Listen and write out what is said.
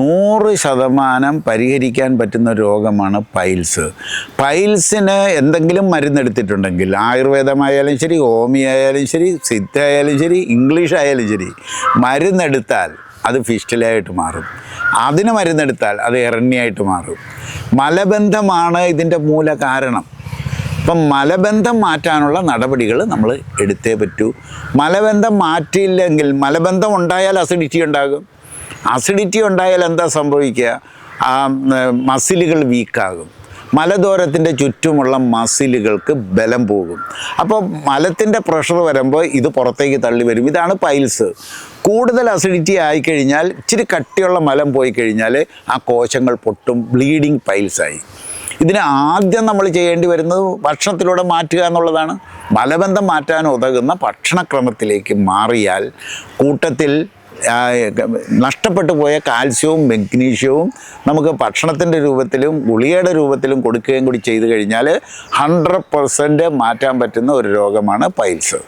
നൂറ് ശതമാനം പരിഹരിക്കാൻ പറ്റുന്ന രോഗമാണ് പൈൽസ്. പൈൽസിന് എന്തെങ്കിലും മരുന്നെടുത്തിട്ടുണ്ടെങ്കിൽ ആയുർവേദമായാലും ശരി ഹോമി ആയാലും ശരി സിദ്ധ ആയാലും ശരി ഇംഗ്ലീഷ് ആയാലും ശരി മരുന്നെടുത്താൽ അത് ഫിസ്റ്റിലായിട്ട് മാറും. അതിന് മരുന്നെടുത്താൽ അത് എറണ്യായിട്ട് മാറും. മലബന്ധമാണ് ഇതിന്റെ മൂല കാരണം. അപ്പം മലബന്ധം മാറ്റാനുള്ള നടപടികൾ നമ്മൾ എടുത്തേ പറ്റൂ. മലബന്ധം മാറ്റിയില്ലെങ്കിൽ മലബന്ധം ഉണ്ടായാൽ അസിഡിറ്റി ഉണ്ടാകും. അസിഡിറ്റി ഉണ്ടായാൽ എന്താ സംഭവിക്കുക? ആ മസിലുകൾ വീക്കാകും മലദോരത്തിന്റെ ചുറ്റുമുള്ള മസിലുകൾക്ക് ബലം പോകും. അപ്പോൾ മലത്തിന്റെ പ്രഷർ വരുമ്പോൾ ഇത് പുറത്തേക്ക് തള്ളി വരും. ഇതാണ് പൈൽസ് കൂടുതൽ അസിഡിറ്റി ആയിക്കഴിഞ്ഞാൽ ഇച്ചിരി കട്ടിയുള്ള മലം പോയി കഴിഞ്ഞാൽ ആ കോശങ്ങൾ പൊട്ടും ബ്ലീഡിങ് പൈൽസായി ഇതിന് ആദ്യം നമ്മൾ ചെയ്യേണ്ടി വരുന്നത് ഭക്ഷണത്തിലൂടെ മാറ്റുക എന്നുള്ളതാണ്. മലബന്ധം മാറ്റാൻ ഉതകുന്ന ഭക്ഷണക്രമത്തിലേക്ക് മാറിയാൽ കൂട്ടത്തിൽ നഷ്ടപ്പെട്ടു പോയ കാൽസ്യവും മെഗ്നീഷ്യവും നമുക്ക് ഭക്ഷണത്തിന്റെ രൂപത്തിലും ഗുളികയുടെ രൂപത്തിലും കൊടുക്കുകയും കൂടി ചെയ്തു കഴിഞ്ഞാൽ ഹൺഡ്രഡ് പെർസെന്റ് മാറ്റാൻ പറ്റുന്ന ഒരു രോഗമാണ് പൈൽസ്.